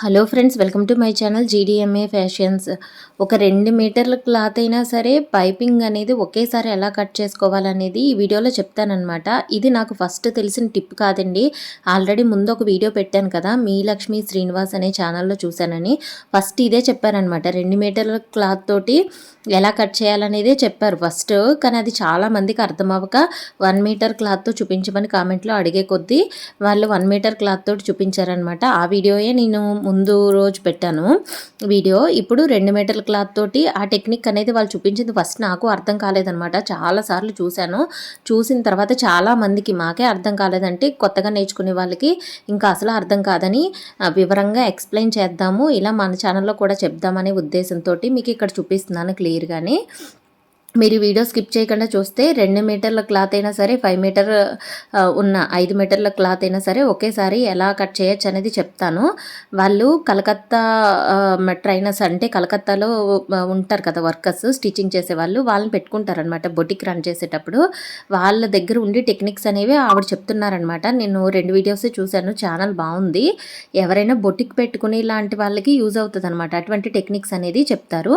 Hello friends welcome to my channel GDMA fashions ఒక రెండు మీటర్ల క్లాత్ అయినా సరే పైపింగ్ అనేది ఒకేసారి ఎలా కట్ చేసుకోవాలనేది ఈ వీడియోలో చెప్తానమాట ఇది నాకు ఫస్ట్ తెలిసిన టిప్ కాదండి. ఆల్రెడీ ముందు ఒక వీడియో పెట్టాను కదా మీ లక్ష్మి శ్రీనివాస్ అనే ఛానల్లో చూశానని. ఫస్ట్ ఇదే చెప్పారనమాట రెండు మీటర్ల క్లాత్ తోటి ఎలా కట్ చేయాలనేదే చెప్పారు ఫస్ట్. కానీ అది చాలా మందికి వన్ మీటర్ క్లాత్తో చూపించమని కామెంట్లో అడిగే కొద్దీ వాళ్ళు వన్ మీటర్ క్లాత్ తోటి చూపించారనమాట ఆ వీడియోయే నేను ముందు రోజు పెట్టాను వీడియో. ఇప్పుడు రెండు మీటర్ల క్లాత్ తోటి ఆ టెక్నిక్ అనేది వాళ్ళు చూపించింది ఫస్ట్ నాకు అర్థం కాలేదనమాట చాలాసార్లు చూశాను. చూసిన తర్వాత చాలా మందికి మాకే అర్థం కాలేదంటే కొత్తగా నేర్చుకునే వాళ్ళకి ఇంకా అసలు అర్థం కాదని వివరంగా ఎక్స్ప్లెయిన్ చేద్దాము. ఇలా మన ఛానల్లో కూడా చెప్దామనే ఉద్దేశంతో మీకు ఇక్కడ చూపిస్తున్నాను క్లియర్గానే. మీరు వీడియో స్కిప్ చేయకుండా చూస్తే రెండు మీటర్ల క్లాత్ అయినా సరే ఫైవ్ మీటర్ ఉన్న ఐదు మీటర్ల క్లాత్ అయినా సరే ఒకేసారి ఎలా కట్ చేయొచ్చు అనేది చెప్తాను. వాళ్ళు కలకత్తా ట్రైనర్స్ అంటే కలకత్తాలో ఉంటారు కదా వర్కర్స్ స్టిచ్చింగ్ చేసే వాళ్ళు వాళ్ళని పెట్టుకుంటారనమాట బొటిక్ రన్ చేసేటప్పుడు. వాళ్ళ దగ్గర ఉండి టెక్నిక్స్ అనేవి ఆవిడ చెప్తున్నారనమాట నేను రెండు వీడియోస్ చూశాను ఛానల్ బాగుంది. ఎవరైనా బొటిక్ పెట్టుకుని ఇలాంటి వాళ్ళకి యూజ్ అవుతుంది అటువంటి టెక్నిక్స్ అనేది చెప్తారు.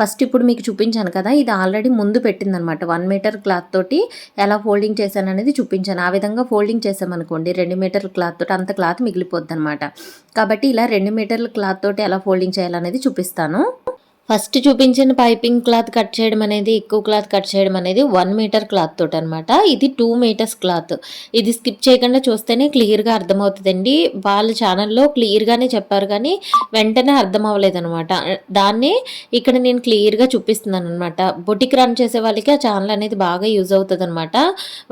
ఫస్ట్ ఇప్పుడు మీకు చూపించాను కదా ఇది ఆల్రెడీ ముందు పెట్టిందనమాట. వన్ మీటర్ క్లాత్ తోటి ఎలా ఫోల్డింగ్ చేశాను అనేది చూపించాను. ఆ విధంగా ఫోల్డింగ్ చేసామనుకోండి రెండు మీటర్ క్లాత్ తోటి అంత క్లాత్ మిగిలిపోద్ది అనమాట కాబట్టి ఇలా రెండు మీటర్ల క్లాత్ తోటి ఎలా ఫోల్డింగ్ చేయాలనేది చూపిస్తాను. ఫస్ట్ చూపించిన పైపింగ్ క్లాత్ కట్ చేయడం అనేది ఎక్కువ క్లాత్ కట్ చేయడం అనేది వన్ మీటర్ క్లాత్ తోటి అనమాట ఇది టూ మీటర్స్ క్లాత్. ఇది స్కిప్ చేయకుండా చూస్తేనే క్లియర్గా అర్థమవుతుందండి. వాళ్ళ ఛానల్లో క్లియర్గానే చెప్పారు కానీ వెంటనే అర్థం అవ్వలేదనమాట దాన్ని ఇక్కడ నేను క్లియర్గా చూపిస్తున్నాను అనమాట బొటిక్ రన్ చేసే వాళ్ళకి ఆ ఛానల్ అనేది బాగా యూజ్ అవుతుంది అనమాట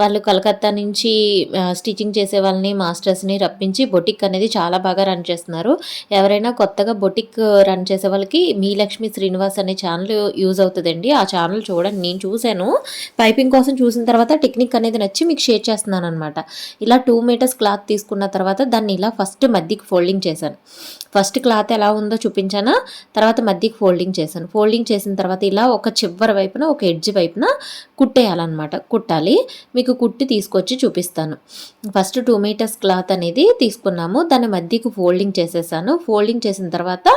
వాళ్ళు కలకత్తా నుంచి స్టిచ్చింగ్ చేసే వాళ్ళని మాస్టర్స్ని రప్పించి బొటిక్ అనేది చాలా బాగా రన్ చేస్తున్నారు. ఎవరైనా కొత్తగా బొటిక్ రన్ చేసే వాళ్ళకి మీ లక్ష్మి శ్రీ శ్రీనివాస్ అనే ఛానల్ యూజ్ అవుతుందండి. ఆ ఛానల్ చూడండి. నేను చూశాను. పైపింగ్ కోసం చూసిన తర్వాత టెక్నిక్ అనేది నచ్చి మీకు షేర్ చేస్తున్నాను అనమాట ఇలా టూ మీటర్స్ క్లాత్ తీసుకున్న తర్వాత దాన్ని ఇలా ఫస్ట్ మధ్యకి ఫోల్డింగ్ చేశాను. ఫస్ట్ క్లాత్ ఎలా ఉందో చూపించానా? తర్వాత మధ్యకి ఫోల్డింగ్ చేశాను. ఫోల్డింగ్ చేసిన తర్వాత ఇలా ఒక చివరి వైపున ఒక ఎడ్జ్ వైపున కుట్టేయాలన్నమాట. కుట్టాలి. మీకు కుట్టి తీసుకొచ్చి చూపిస్తాను. ఫస్ట్ టూ మీటర్స్ క్లాత్ అనేది తీసుకున్నాము. దాన్ని మధ్యకు ఫోల్డింగ్ చేసేసాను. ఫోల్డింగ్ చేసిన తర్వాత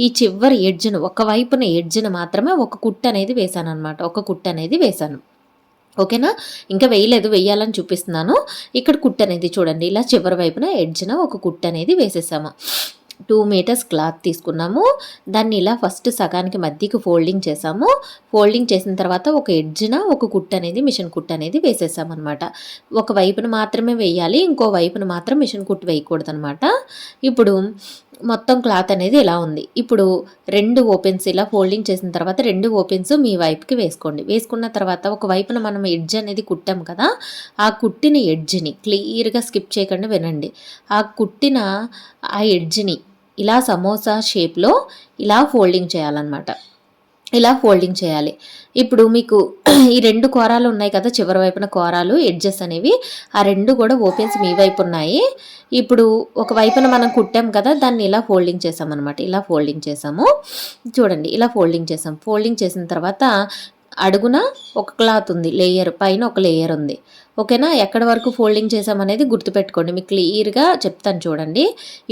ఈ చివరి ఎడ్జ్ను ఒకవైపు పక్కన ఎడ్జ్ని మాత్రమే ఒక కుట్టు అనేది వేశాను అనమాట ఒక కుట్టు అనేది వేశాను. ఓకేనా? ఇంకా వేయలేదు. వేయాలని చూపిస్తున్నాను. ఇక్కడ కుట్ అనేది చూడండి. ఇలా చివరి వైపున ఎడ్జ్న ఒక కుట్టు అనేది వేసేసాము. టూ మీటర్స్ క్లాత్ తీసుకున్నాము. దాన్ని ఇలా ఫస్ట్ సగానికి మధ్యకి ఫోల్డింగ్ చేసాము. ఫోల్డింగ్ చేసిన తర్వాత ఒక ఎడ్జ్న ఒక కుట్ అనేది మిషన్ కుట్ అనేది వేసేసామన్నమాట. ఒక వైపున మాత్రమే వేయాలి. ఇంకో వైపున మాత్రం మిషన్ కుట్ వేయకూడదు అనమాట ఇప్పుడు మొత్తం క్లాత్ అనేది ఇలా ఉంది. ఇప్పుడు రెండు ఓపెన్స్ ఇలా ఫోల్డింగ్ చేసిన తర్వాత రెండు ఓపెన్స్ మీ వైపుకి వేసుకోండి. వేసుకున్న తర్వాత ఒక వైపున మనం ఎడ్జ్ అనేది కుట్టాం కదా ఆ కుట్టిన ఎడ్జ్ని క్లియర్గా స్కిప్ చేయకుండా వినండి. ఆ కుట్టిన ఆ ఎడ్జ్ని ఇలా సమోసా షేప్లో ఇలా ఫోల్డింగ్ చేయాలన్నమాట. ఇలా ఫోల్డింగ్ చేయాలి. ఇప్పుడు మీకు ఈ రెండు కోరాలు ఉన్నాయి కదా చివరి వైపున కోరాలు ఎడ్జెస్ అనేవి. ఆ రెండు కూడా ఓపెన్స్ మీ వైపు ఉన్నాయి. ఇప్పుడు ఒక వైపున మనం కుట్టాం కదా దాన్ని ఇలా ఫోల్డింగ్ చేసామన్నమాట. ఇలా ఫోల్డింగ్ చేసాము. చూడండి ఇలా ఫోల్డింగ్ చేసాం. ఫోల్డింగ్ చేసిన తర్వాత అడుగున ఒక క్లాత్ ఉంది లేయర్ పైన ఒక లేయర్ ఉంది. ఓకేనా? ఎక్కడ వరకు ఫోల్డింగ్ చేసామనేది గుర్తుపెట్టుకోండి. మీకు క్లియర్గా చెప్తాను చూడండి.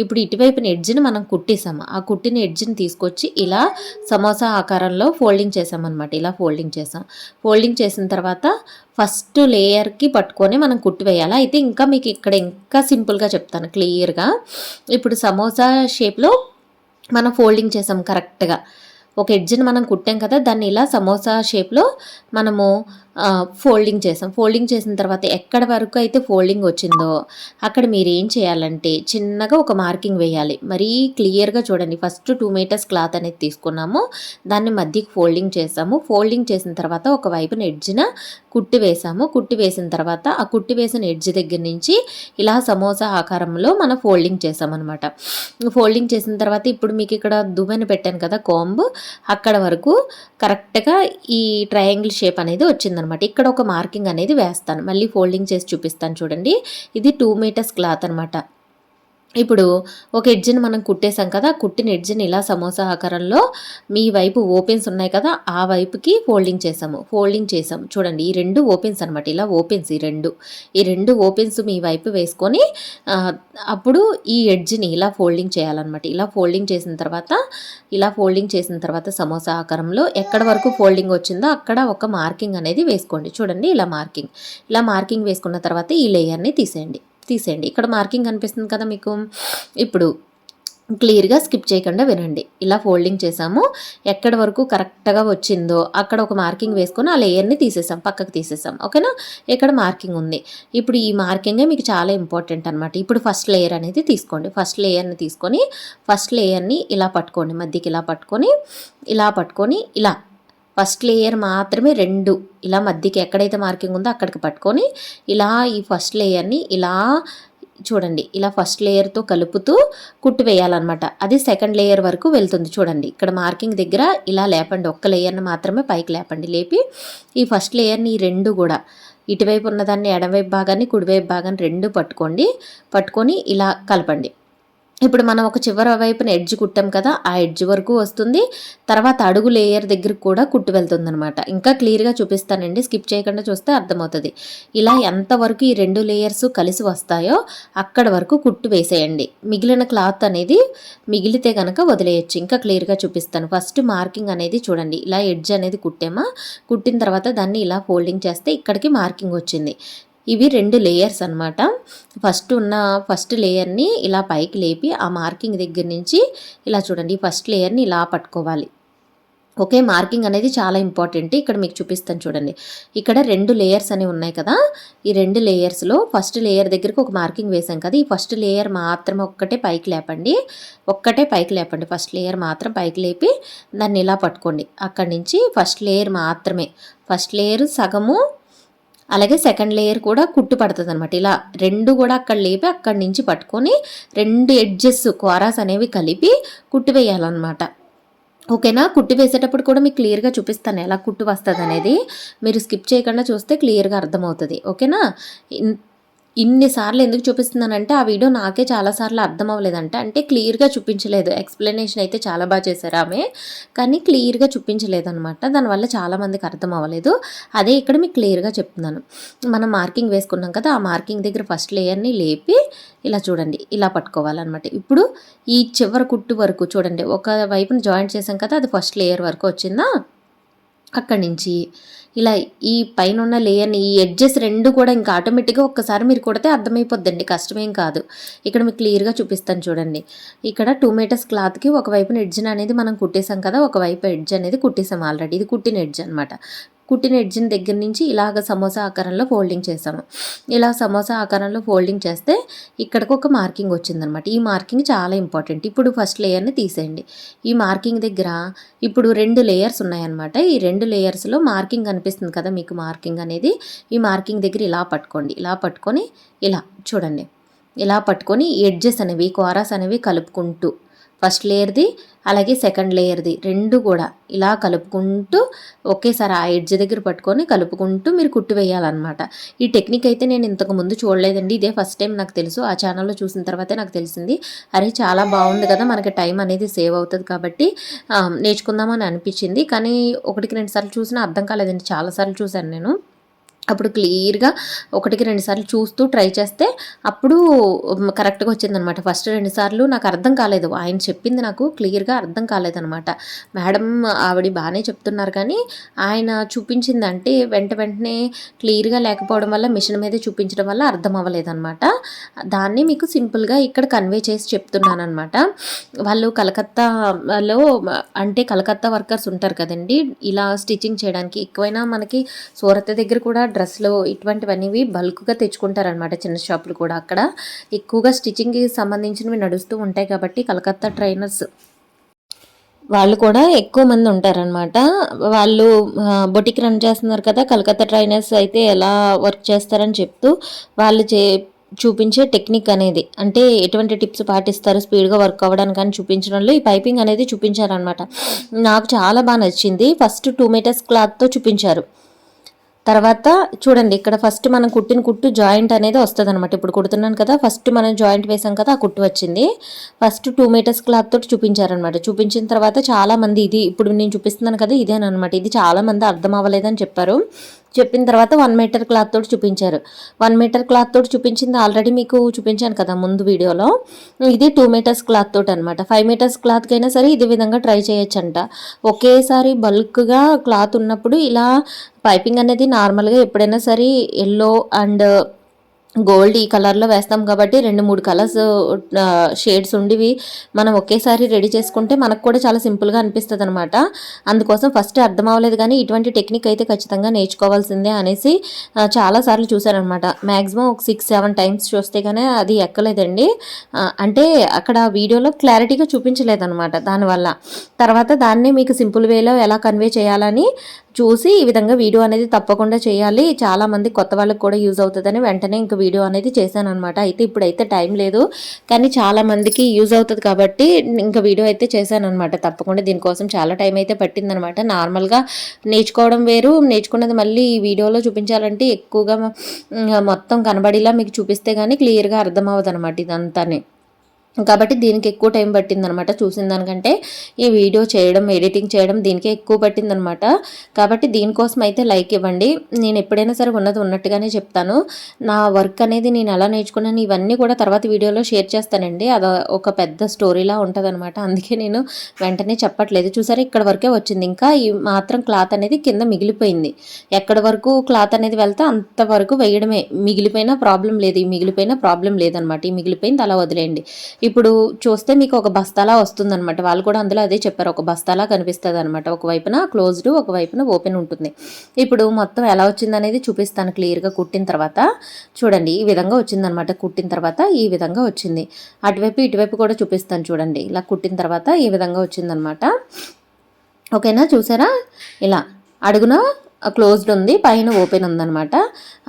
ఇప్పుడు ఇటువైపున ఎడ్జ్ని మనం కుట్టేసాము ఆ కుట్టిన ఎడ్జ్ని తీసుకొచ్చి ఇలా సమోసా ఆకారంలో ఫోల్డింగ్ చేసామన్నమాట ఇలా ఫోల్డింగ్ చేసాం ఫోల్డింగ్ చేసిన తర్వాత ఫస్ట్ లేయర్కి పట్టుకొని మనం కుట్టివేయాలి అయితే ఇంకా మీకు ఇక్కడ ఇంకా సింపుల్గా చెప్తాను క్లియర్గా. ఇప్పుడు సమోసా షేప్లో మనం ఫోల్డింగ్ చేసాం కరెక్ట్గా. ఒక ఎడ్జ్ని మనం కుట్టాం కదా దాన్ని ఇలా సమోసా షేప్లో మనము ఫోల్డింగ్ చేసాం. ఫోల్డింగ్ చేసిన తర్వాత ఎక్కడ వరకు అయితే ఫోల్డింగ్ వచ్చిందో అక్కడ మీరు ఏం చేయాలంటే చిన్నగా ఒక మార్కింగ్ వేయాలి. మరీ క్లియర్గా చూడండి. ఫస్ట్ టూ మీటర్స్ క్లాత్ అనేది తీసుకున్నాము. దాన్ని మధ్యకి ఫోల్డింగ్ చేసాము. ఫోల్డింగ్ చేసిన తర్వాత ఒక వైపున ఎడ్జిన కుట్టి వేసాము. కుట్టి వేసిన తర్వాత ఆ కుట్టి వేసిన ఎడ్జ్ దగ్గర నుంచి ఇలా సమోసా ఆకారంలో మనం ఫోల్డింగ్ చేసామన్నమాట. ఫోల్డింగ్ చేసిన తర్వాత ఇప్పుడు మీకు ఇక్కడ దువ్వెన పెట్టాను కదా కోంబు. అక్కడ వరకు కరెక్ట్గా ఈ ట్రయాంగిల్ షేప్ అనేది వచ్చింది అనమాట. ఇక్కడ ఒక మార్కింగ్ అనేది వేస్తాను. మళ్ళీ ఫోల్డింగ్ చేసి చూపిస్తాను చూడండి. ఇది టూ మీటర్స్ క్లాత్ అనమాట. ఇప్పుడు ఒక ఎడ్జ్ని మనం కుట్టేసాం కదా కుట్టిన ఎడ్జ్ని ఇలా సమోసా ఆకారంలో మీ వైపు ఓపెన్స్ ఉన్నాయి కదా ఆ వైపుకి ఫోల్డింగ్ చేసాము ఫోల్డింగ్ చేసాము చూడండి ఈ రెండు ఓపెన్స్ అనమాట ఇలా ఓపెన్స్ ఈ రెండు. ఈ రెండు ఓపెన్స్ మీ వైపు వేసుకొని అప్పుడు ఈ ఎడ్జ్ని ఇలా ఫోల్డింగ్ చేయాలన్నమాట. ఇలా ఫోల్డింగ్ చేసిన తర్వాత ఇలా ఫోల్డింగ్ చేసిన తర్వాత సమోసా ఆకారంలో ఎక్కడ వరకు ఫోల్డింగ్ వచ్చిందో అక్కడ ఒక మార్కింగ్ అనేది వేసుకోండి. చూడండి ఇలా మార్కింగ్. ఇలా మార్కింగ్ వేసుకున్న తర్వాత ఈ లేయర్ని తీసేయండి. తీసేయండి. ఇక్కడ మార్కింగ్ కనిపిస్తుంది కదా మీకు? ఇప్పుడు క్లియర్గా స్కిప్ చేయకుండా వినండి. ఇలా ఫోల్డింగ్ చేసాము. ఎక్కడి వరకు కరెక్ట్గా వచ్చిందో అక్కడ ఒక మార్కింగ్ వేసుకొని ఆ లేయర్ని తీసేసాం పక్కకు తీసేసాం. ఓకేనా? ఇక్కడ మార్కింగ్ ఉంది. ఇప్పుడు ఈ మార్కింగే మీకు చాలా ఇంపార్టెంట్ అనమాట ఇప్పుడు ఫస్ట్ లేయర్ అనేది తీసుకోండి. ఫస్ట్ లేయర్ని తీసుకొని ఫస్ట్ లేయర్ని ఇలా పట్టుకోండి. మధ్యకి ఇలా పట్టుకొని ఇలా పట్టుకొని ఇలా ఫస్ట్ లేయర్ మాత్రమే రెండు. ఇలా మధ్యకి ఎక్కడైతే మార్కింగ్ ఉందో అక్కడికి పట్టుకొని ఇలా ఈ ఫస్ట్ లేయర్ని ఇలా చూడండి ఇలా ఫస్ట్ లేయర్తో కలుపుతూ కుట్టు వేయాలన్నమాట. అది సెకండ్ లేయర్ వరకు వెళ్తుంది చూడండి. ఇక్కడ మార్కింగ్ దగ్గర ఇలా లేపండి ఒక్క లేయర్ని మాత్రమే పైకి లేపండి. లేపి ఈ ఫస్ట్ లేయర్ని ఈ రెండు కూడా ఇటువైపు ఉన్నదాన్ని ఎడమవైపు భాగాన్ని కుడివైపు భాగాన్ని రెండు పట్టుకోండి. పట్టుకొని ఇలా కలపండి. ఇప్పుడు మనం ఒక చివర వైపున ఎడ్జ్ కుట్టాం కదా ఆ ఎడ్జ్ వరకు వస్తుంది. తర్వాత అడుగు లేయర్ దగ్గరికి కూడా కుట్టు వెళ్తుంది అనమాట ఇంకా క్లియర్గా చూపిస్తానండి. స్కిప్ చేయకుండా చూస్తే అర్థమవుతుంది. ఇలా ఎంతవరకు ఈ రెండు లేయర్స్ కలిసి వస్తాయో అక్కడ వరకు కుట్టు వేసేయండి. మిగిలిన క్లాత్ అనేది మిగిలితే కనుక వదిలేయచ్చు. ఇంకా క్లియర్గా చూపిస్తాను. ఫస్ట్ మార్కింగ్ అనేది చూడండి. ఇలా ఎడ్జ్ అనేది కుట్టామా? కుట్టిన తర్వాత దాన్ని ఇలా ఫోల్డింగ్ చేస్తే ఇక్కడికి మార్కింగ్ వచ్చింది. ఇవి రెండు లేయర్స్ అన్నమాట. ఫస్ట్ ఉన్న ఫస్ట్ లేయర్ని ఇలా పైకి లేపి ఆ మార్కింగ్ దగ్గర నుంచి ఇలా చూడండి ఫస్ట్ లేయర్ని ఇలా పట్టుకోవాలి. ఓకే మార్కింగ్ అనేది చాలా ఇంపార్టెంట్ ఇక్కడ మీకు చూపిస్తాను చూడండి. ఇక్కడ రెండు లేయర్స్ అనేవి ఉన్నాయి కదా. ఈ రెండు లేయర్స్లో ఫస్ట్ లేయర్ దగ్గరికి ఒక మార్కింగ్ వేసాం కదా. ఈ ఫస్ట్ లేయర్ మాత్రం ఒక్కటే పైకి లేపండి. ఒక్కటే పైకి లేపండి. ఫస్ట్ లేయర్ మాత్రం పైకి లేపి దాన్ని ఇలా పట్టుకోండి. అక్కడి నుంచి ఫస్ట్ లేయర్ మాత్రమే. ఫస్ట్ లేయర్ సగము అలాగే సెకండ్ లేయర్ కూడా కుట్టు పడుతుంది అనమాట ఇలా రెండు కూడా అక్కడ లేపి అక్కడి నుంచి పట్టుకొని రెండు ఎడ్జెస్ క్వారాస్ అనేవి కలిపి కుట్టు వేయాలన్నమాట. ఓకేనా కుట్టు వేసేటప్పుడు కూడా మీకు క్లియర్గా చూపిస్తాను ఎలా కుట్టు వస్తుంది అనేది మీరు స్కిప్ చేయకుండా చూస్తే క్లియర్గా అర్థమవుతుంది. ఓకేనా ఇన్నిసార్లు ఎందుకు చూపిస్తున్నానంటే ఆ వీడియో నాకే చాలాసార్లు అర్థం అవ్వలేదంట అంటే క్లియర్గా చూపించలేదు. ఎక్స్ప్లెనేషన్ అయితే చాలా బాగా చేశారు ఆమె. కానీ క్లియర్గా చూపించలేదు అనమాట దానివల్ల చాలామందికి అర్థం అవ్వలేదు అదే ఇక్కడ మీకు క్లియర్గా చెప్తున్నాను. మనం మార్కింగ్ వేసుకున్నాం కదా ఆ మార్కింగ్ దగ్గర ఫస్ట్ లేయర్ని లేపి ఇలా చూడండి ఇలా పట్టుకోవాలన్నమాట. ఇప్పుడు ఈ చివరి కుట్టు వరకు చూడండి ఒక వైపున జాయింట్ చేసాం కదా అది ఫస్ట్ లేయర్ వరకు వచ్చిందా? అక్కడి నుంచి ఇలా ఈ పైన ఉన్న లేయర్ని ఈ ఎడ్జెస్ రెండు కూడా ఇంకా ఆటోమేటిక్గా ఒక్కసారి మీరు కొడితే అర్థమైపోద్దండి. కష్టమేం కాదు. ఇక్కడ మీకు క్లియర్గా చూపిస్తాను చూడండి. ఇక్కడ టూ మీటర్స్ క్లాత్కి ఒకవైపున ఎడ్జ్ని అనేది మనం కుట్టేసాం కదా ఒకవైపు ఎడ్జ్ అనేది కుట్టేసాం ఆల్రెడీ ఇది కుట్టిన ఎడ్జ్ అనమాట కుట్టిన ఎడ్జిన్ దగ్గర నుంచి ఇలాగ సమోసా ఆకారంలో ఫోల్డింగ్ చేసాము ఇలా సమోసా ఆకారంలో ఫోల్డింగ్ చేస్తే ఇక్కడికి ఒక మార్కింగ్ వచ్చిందనమాట. ఈ మార్కింగ్ చాలా ఇంపార్టెంట్. ఇప్పుడు ఫస్ట్ లేయర్ని తీసేయండి. ఈ మార్కింగ్ దగ్గర ఇప్పుడు రెండు లేయర్స్ ఉన్నాయన్నమాట. ఈ రెండు లేయర్స్లో మార్కింగ్ కనిపిస్తుంది కదా మీకు మార్కింగ్ అనేది. ఈ మార్కింగ్ దగ్గర ఇలా పట్టుకోండి. ఇలా పట్టుకొని ఇలా చూడండి. ఇలా పట్టుకొని ఎడ్జెస్ అనేవి కోరాస్ అనేవి కలుపుకుంటూ ఫస్ట్ లేయర్ది అలాగే సెకండ్ లేయర్ది రెండు కూడా ఇలా కలుపుకుంటూ ఒకేసారి ఆ ఎడ్జ్ దగ్గర పట్టుకొని కలుపుకుంటూ మీరు కుట్టు వేయాలన్నమాట. ఈ టెక్నిక్ అయితే నేను ఇంతకు ముందు చూడలేదండి. ఇదే ఫస్ట్ టైం నాకు తెలుసు. ఆ ఛానల్లో చూసిన తర్వాతే నాకు తెలిసింది. అరే చాలా బాగుంది కదా మనకి టైం అనేది సేవ్ అవుతుంది కాబట్టి నేర్చుకుందామని అనిపించింది. కానీ ఒకటికి రెండు సార్లు చూసినా అర్థం కాలేదండి. చాలాసార్లు చూశాను నేను. అప్పుడు క్లియర్గా ఒకటికి రెండుసార్లు చూస్తూ ట్రై చేస్తే అప్పుడు కరెక్ట్గా వచ్చిందనమాట. ఫస్ట్ రెండుసార్లు నాకు అర్థం కాలేదు. ఆయన చెప్పింది నాకు క్లియర్గా అర్థం కాలేదనమాట. మేడం ఆవిడ బాగానే చెప్తున్నారు కానీ ఆయన చూపించిందంటే వెంట వెంటనే క్లియర్గా లేకపోవడం వల్ల మిషన్ మీదే చూపించడం వల్ల అర్థం అవ్వలేదనమాట. దాన్ని మీకు సింపుల్గా ఇక్కడ కన్వే చేసి చెప్తున్నాను అనమాట వాళ్ళు కలకత్తాలో అంటే కలకత్తా వర్కర్స్ ఉంటారు కదండి ఇలా స్టిచ్చింగ్ చేయడానికి. ఎక్కువైనా మనకి సూరత్ దగ్గర కూడా డ్రెస్లు ఇటువంటివన్నీ బల్క్గా తెచ్చుకుంటారనమాట చిన్న షాపులు కూడా అక్కడ. ఎక్కువగా స్టిచ్చింగ్కి సంబంధించినవి నడుస్తూ ఉంటాయి కాబట్టి కలకత్తా ట్రైనర్స్ వాళ్ళు కూడా ఎక్కువ మంది ఉంటారనమాట వాళ్ళు బొటిక్ రన్ చేస్తున్నారు కదా కలకత్తా ట్రైనర్స్ అయితే ఎలా వర్క్ చేస్తారని చెప్తూ వాళ్ళు చే చూపించే టెక్నిక్ అనేది అంటే ఎటువంటి టిప్స్ పాటిస్తారు స్పీడ్గా వర్క్ అవ్వడానికి అని చూపించడంలో ఈ పైపింగ్ అనేది చూపించారనమాట నాకు చాలా బాగా నచ్చింది. ఫస్ట్ టూ మీటర్స్ క్లాత్తో చూపించారు. తర్వాత చూడండి ఇక్కడ ఫస్ట్ మనం కుట్టిన కుట్టు జాయింట్ అనేది వస్తుంది అనమాట ఇప్పుడు కుడుతున్నాను కదా ఫస్ట్ మనం జాయింట్ వేసాం కదా ఆ కుట్టు వచ్చింది. ఫస్ట్ టూ మీటర్స్ క్లాత్ తోటి చూపించారనమాట చూపించిన తర్వాత చాలా మంది ఇది ఇప్పుడు నేను చూపిస్తున్నాను కదా ఇదేనమాట ఇది చాలా మంది అర్థం అవ్వలేదని చెప్పారు. చెప్పిన తర్వాత వన్ మీటర్ క్లాత్ తోటి చూపించారు. వన్ మీటర్ క్లాత్ తోటి చూపించింది ఆల్రెడీ మీకు చూపించాను కదా ముందు వీడియోలో. ఇది టూ మీటర్స్ క్లాత్ తోటి అనమాట ఫైవ్ మీటర్స్ క్లాత్కైనా సరే ఇదే విధంగా ట్రై చేయొచ్చంట. ఒకేసారి బల్క్గా క్లాత్ ఉన్నప్పుడు ఇలా పైపింగ్ అనేది నార్మల్గా ఎప్పుడైనా సరే ఎల్లో అండ్ గోల్డ్ ఈ కలర్లో వేస్తాం కాబట్టి రెండు మూడు కలర్స్ షేడ్స్ ఉండివి. మనం ఒకేసారి రెడీ చేసుకుంటే మనకు కూడా చాలా సింపుల్గా అనిపిస్తుంది అనమాట అందుకోసం ఫస్ట్ అర్థం అవ్వలేదు కానీ ఇటువంటి టెక్నిక్ అయితే ఖచ్చితంగా నేర్చుకోవాల్సిందే అనేసి చాలాసార్లు చూశానమాట మ్యాక్సిమం ఒక సిక్స్ సెవెన్ టైమ్స్ చూస్తే కానీ అది ఎక్కలేదండి. అంటే అక్కడ వీడియోలో క్లారిటీగా చూపించలేదన్నమాట దానివల్ల. తర్వాత దాన్ని మీకు సింపుల్ వేలో ఎలా కన్వే చేయాలని చూసి ఈ విధంగా వీడియో అనేది తప్పకుండా చేయాలి. చాలా మంది కొత్త వాళ్ళకి కూడా యూజ్ అవుతుందని వెంటనే ఇంకా వీడియో అనేది చేశాను అనమాట అయితే ఇప్పుడైతే టైం లేదు. కానీ చాలా మందికి యూజ్ అవుతుంది కాబట్టి ఇంకా వీడియో అయితే చేశాను అనమాట తప్పకుండా దీనికోసం చాలా టైం అయితే పట్టిందనమాట నార్మల్గా నేర్చుకోవడం వేరు. నేర్చుకున్నది మళ్ళీ ఈ వీడియోలో చూపించాలంటే ఎక్కువగా మొత్తం కనబడేలా మీకు చూపిస్తే కానీ క్లియర్గా అర్థం అనమాట ఇదంతానే. కాబట్టి దీనికి ఎక్కువ టైం పట్టిందనమాట చూసిన దానికంటే. ఈ వీడియో చేయడం ఎడిటింగ్ చేయడం దీనికే ఎక్కువ పట్టిందనమాట. కాబట్టి దీనికోసం అయితే లైక్ ఇవ్వండి. నేను ఎప్పుడైనా సరే ఉన్నది ఉన్నట్టుగానే చెప్తాను. నా వర్క్ అనేది నేను ఎలా నేర్చుకున్నాను ఇవన్నీ కూడా తర్వాత వీడియోలో షేర్ చేస్తానండి. అది ఒక పెద్ద స్టోరీలా ఉంటుందన్నమాట అందుకే నేను వెంటనే చెప్పట్లేదు. చూసారా ఇక్కడ వరకే వచ్చింది. ఇంకా ఈ మాత్రం క్లాత్ అనేది కింద మిగిలిపోయింది. ఎక్కడ వరకు క్లాత్ అనేది వెళ్తే అంతవరకు వేయడమే. మిగిలిపోయినా ప్రాబ్లం లేదు. ఈ మిగిలిపోయినా ప్రాబ్లం లేదనమాట. ఈ మిగిలిపోయింది అలా వదిలేయండి. ఇప్పుడు చూస్తే మీకు ఒక బస్తాలా వస్తుందన్నమాట. వాళ్ళు కూడా అందులో అదే చెప్పారు. ఒక బస్తాలా కనిపిస్తుంది అనమాట ఒకవైపున క్లోజ్డ్ ఒకవైపున ఓపెన్ ఉంటుంది. ఇప్పుడు మొత్తం ఎలా వచ్చింది అనేది చూపిస్తాను క్లియర్గా కుట్టిన తర్వాత. చూడండి ఈ విధంగా వచ్చిందనమాట కుట్టిన తర్వాత ఈ విధంగా వచ్చింది. అటువైపు ఇటువైపు కూడా చూపిస్తాను చూడండి. ఇలా కుట్టిన తర్వాత ఈ విధంగా వచ్చిందనమాట ఓకేనా? చూసారా? ఇలా అడుగున క్లోజ్డ్ ఉంది పైన ఓపెన్ ఉందన్నమాట.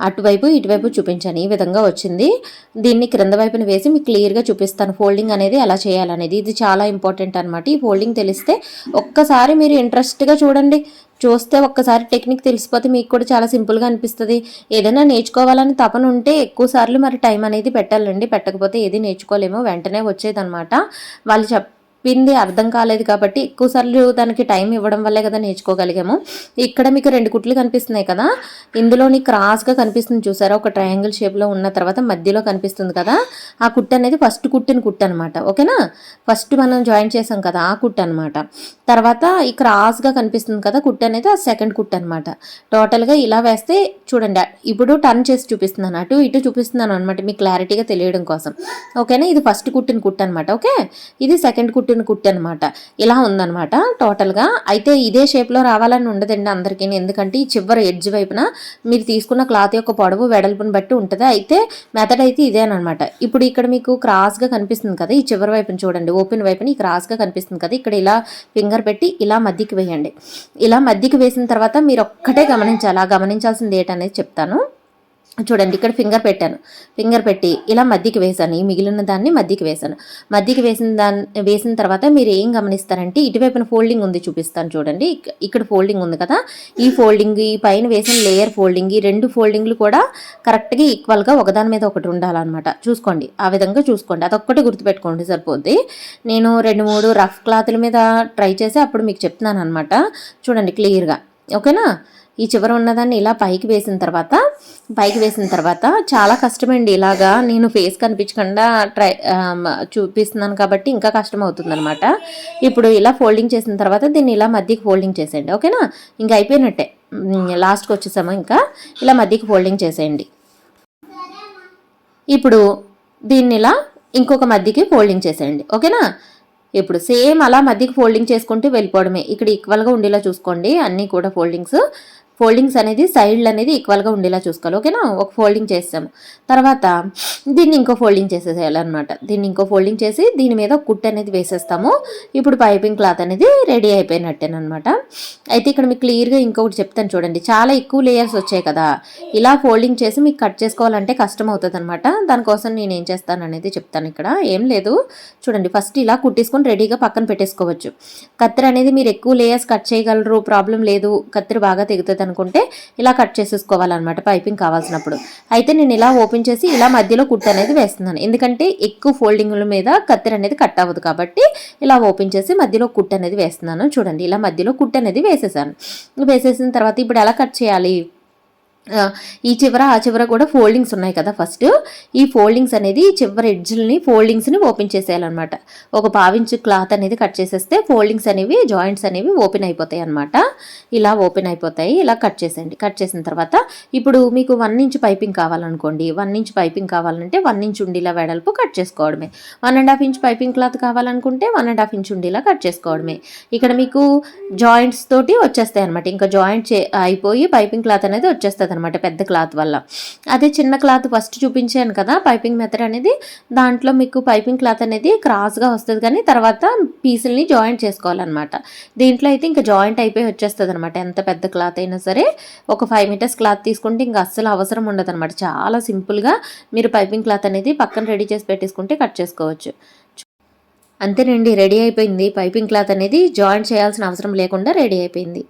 అటువైపు ఇటువైపు చూపించాను ఈ విధంగా వచ్చింది. దీన్ని క్రింద వైపున వేసి మీకు క్లియర్గా చూపిస్తాను. ఫోల్డింగ్ అనేది ఎలా చేయాలనేది. ఇది చాలా ఇంపార్టెంట్ అనమాట ఈ ఫోల్డింగ్ తెలిస్తే ఒక్కసారి మీరు ఇంట్రెస్ట్గా చూడండి. చూస్తే ఒక్కసారి టెక్నిక్ తెలిసిపోతే మీకు కూడా చాలా సింపుల్గా అనిపిస్తుంది. ఏదైనా నేర్చుకోవాలని తపన ఉంటే ఎక్కువ సార్లు మరి టైం అనేది పెట్టాలండి. పెట్టకపోతే ఏది నేర్చుకోలేమో. వెంటనే వచ్చేదన్నమాట. వాళ్ళు చెప్ వింది అర్థం కాలేదు కాబట్టి ఎక్కువసార్లు దానికి టైం ఇవ్వడం వల్లే కదా నేర్చుకోగలిగాము. ఇక్కడ మీకు రెండు కుట్లు కనిపిస్తున్నాయి కదా. ఇందులోని క్రాస్గా కనిపిస్తుంది చూసారా? ఒక ట్రయాంగిల్ షేప్లో ఉన్న తర్వాత మధ్యలో కనిపిస్తుంది కదా. ఆ కుట్టు అనేది ఫస్ట్ కుట్టిన కుట్టు అనమాట ఓకేనా? ఫస్ట్ మనం జాయిన్ చేసాం కదా ఆ కుట్టు అనమాట తర్వాత ఈ క్రాస్గా కనిపిస్తుంది కదా కుట్టు అనేది ఆ సెకండ్ కుట్టు అనమాట టోటల్గా ఇలా వేస్తే చూడండి ఇప్పుడు టర్న్ చేసి చూపిస్తున్నాను. అటు ఇటు చూపిస్తున్నాను అనమాట మీకు క్లారిటీగా తెలియడం కోసం. ఓకేనా? ఇది ఫస్ట్ కుట్టిన కుట్టు అనమాట ఓకే? ఇది సెకండ్ కుట్టిన కుట్టు అనమాట ఇలా ఉందనమాట టోటల్గా అయితే ఇదే షేప్లో రావాలని ఉండదండి అందరికీ ఎందుకంటే ఈ చివరి ఎడ్జ్ వైపున మీరు తీసుకున్న క్లాత్ యొక్క పొడవు వెడల్పుని బట్టి ఉంటుంది. అయితే మెథడ్ అయితే ఇదేనమాట ఇప్పుడు ఇక్కడ మీకు క్రాస్గా కనిపిస్తుంది కదా ఈ చివరి వైపున చూడండి. ఓపెన్ వైపున ఈ క్రాస్గా కనిపిస్తుంది కదా. ఇక్కడ ఇలా ఫింగర్ పెట్టి ఇలా మధ్యకి వేయండి. ఇలా మధ్యకి వేసిన తర్వాత మీరు ఒక్కటే గమనించాలి. ఆ గమనించాల్సింది ఏంటనేది చెప్తాను. చూడండి ఇక్కడ ఫింగర్ పెట్టాను. ఫింగర్ పెట్టి ఇలా మధ్యకి వేసాను ఈ మిగిలిన దాన్ని మధ్యకి వేసాను మధ్యకి వేసిన దాన్ని వేసిన తర్వాత మీరు ఏం గమనిస్తారంటే ఇటువైపున ఫోల్డింగ్ ఉంది చూపిస్తాను చూడండి. ఇక్కడ ఫోల్డింగ్ ఉంది కదా. ఈ ఫోల్డింగ్ ఈ పైన వేసిన లేయర్ ఫోల్డింగ్ ఈ రెండు ఫోల్డింగ్లు కూడా కరెక్ట్గా ఈక్వల్గా ఒకదాని మీద ఒకటి ఉండాలన్నమాట. చూసుకోండి. ఆ విధంగా చూసుకోండి. అదొక్కటి గుర్తుపెట్టుకోండి సరిపోద్ది. నేను రెండు మూడు రఫ్ క్లాతుల మీద ట్రై చేసి అప్పుడు మీకు చెప్తున్నాను అనమాట చూడండి క్లియర్గా ఓకేనా? ఈ చివర ఉన్నదాన్ని ఇలా పైకి వేసిన తర్వాత పైకి వేసిన తర్వాత చాలా కష్టమండి. ఇలాగా నేను ఫేస్ కనిపించకుండా ట్రై చూపిస్తున్నాను కాబట్టి ఇంకా కష్టం అవుతుందనమాట ఇప్పుడు ఇలా ఫోల్డింగ్ చేసిన తర్వాత దీన్ని ఇలా మధ్యకి ఫోల్డింగ్ చేసేయండి. ఓకేనా? ఇంకా అయిపోయినట్టే. లాస్ట్కి వచ్చేసాము ఇంకా. ఇలా మధ్యకి ఫోల్డింగ్ చేసేయండి. ఇప్పుడు దీన్ని ఇలా ఇంకొక మధ్యకి ఫోల్డింగ్ చేసేయండి. ఓకేనా? ఇప్పుడు సేమ్ అలా మధ్యకి ఫోల్డింగ్ చేసుకుంటూ వెళ్ళిపోవడమే. ఇక్కడ ఈక్వల్గా ఉండేలా చూసుకోండి. అన్నీ కూడా ఫోల్డింగ్స్. ఫోల్డింగ్స్ అనేది సైడ్లు అనేది ఈక్వల్గా ఉండేలా చూసుకోవాలి ఓకేనా? ఒక ఫోల్డింగ్ చేస్తాము తర్వాత దీన్ని ఇంకో ఫోల్డింగ్ చేసేసేయాలన్నమాట. దీన్ని ఇంకో ఫోల్డింగ్ చేసి దీని మీద కుట్ అనేది వేసేస్తాము. ఇప్పుడు పైపింగ్ క్లాత్ అనేది రెడీ అయిపోయినట్టేనమాట అయితే ఇక్కడ మీకు క్లియర్గా ఇంకొకటి చెప్తాను చూడండి. చాలా ఎక్కువ లేయర్స్ వచ్చాయి కదా. ఇలా ఫోల్డింగ్ చేసి మీకు కట్ చేసుకోవాలంటే కష్టం అవుతుంది అనమాట దానికోసం నేను ఏం చేస్తాను అనేది చెప్తాను ఇక్కడ. ఏం లేదు. చూడండి ఫస్ట్ ఇలా కుట్టేసుకొని రెడీగా పక్కన పెట్టేసుకోవచ్చు. కత్తెర అనేది మీరు ఎక్కువ లేయర్స్ కట్ చేయగలరు ప్రాబ్లం లేదు. కత్తెర బాగా తెగుతుంది అనుకుంటే ఇలా కట్ చేసేసుకోవాలన్నమాట పైపింగ్ కావాల్సినప్పుడు. అయితే నేను ఇలా ఓపెన్ చేసి ఇలా మధ్యలో కుట్టు అనేది వేస్తున్నాను. ఎందుకంటే ఎక్కువ ఫోల్డింగ్ల మీద కత్తెర అనేది కట్ అవ్వదు కాబట్టి ఇలా ఓపెన్ చేసి మధ్యలో కుట్టు అనేది వేస్తున్నాను. చూడండి ఇలా మధ్యలో కుట్టు అనేది వేసేసాను. వేసేసిన తర్వాత ఇప్పుడు ఎలా కట్ చేయాలి? ఈ చివర ఆ చివర కూడా ఫోల్డింగ్స్ ఉన్నాయి కదా ఫస్ట్. ఈ ఫోల్డింగ్స్ అనేది చివరి ఎడ్జ్ని ఫోల్డింగ్స్ని ఓపెన్ చేసేయాలన్నమాట. ఒక పావించు క్లాత్ అనేది కట్ చేసేస్తే ఫోల్డింగ్స్ అనేవి జాయింట్స్ అనేవి ఓపెన్ అయిపోతాయి అనమాట ఇలా ఓపెన్ అయిపోతాయి ఇలా కట్ చేసేయండి. కట్ చేసిన తర్వాత ఇప్పుడు మీకు వన్ ఇంచ్ పైపింగ్ కావాలనుకోండి. వన్ ఇంచ్ పైపింగ్ కావాలంటే వన్ ఇంచ్ ఉండీలా వెడల్పు కట్ చేసుకోవడమే. One and half inch piping cloth కావాలనుకుంటే వన్ అండ్ హాఫ్ ఇంచ్ ఉండీలా కట్ చేసుకోవడమే. ఇక్కడ మీకు జాయింట్స్ తోటి వచ్చేస్తాయి అనమాట ఇంకా జాయింట్ చే అయిపోయి పైపింగ్ క్లాత్ అనేది వచ్చేస్తుంది అనమాట పెద్ద క్లాత్ వల్ల. అదే చిన్న క్లాత్ ఫస్ట్ చూపించాను కదా పైపింగ్ మెథడ్ అనేది. దాంట్లో మీకు పైపింగ్ క్లాత్ అనేది క్రాస్గా వస్తుంది కానీ తర్వాత పీసుల్ని జాయింట్ చేసుకోవాలన్నమాట. దీంట్లో అయితే ఇంకా జాయింట్ అయిపోయి వచ్చేస్తుంది అనమాట ఎంత పెద్ద క్లాత్ అయినా సరే ఒక ఫైవ్ మీటర్స్ క్లాత్ తీసుకుంటే ఇంకా అస్సలు అవసరం ఉండదు అనమాట చాలా సింపుల్గా మీరు పైపింగ్ క్లాత్ అనేది పక్కన రెడీ చేసి పెట్టేసుకుంటే కట్ చేసుకోవచ్చు. అంతేనండి రెడీ అయిపోయింది. పైపింగ్ క్లాత్ అనేది జాయింట్ చేయాల్సిన అవసరం లేకుండా రెడీ అయిపోయింది.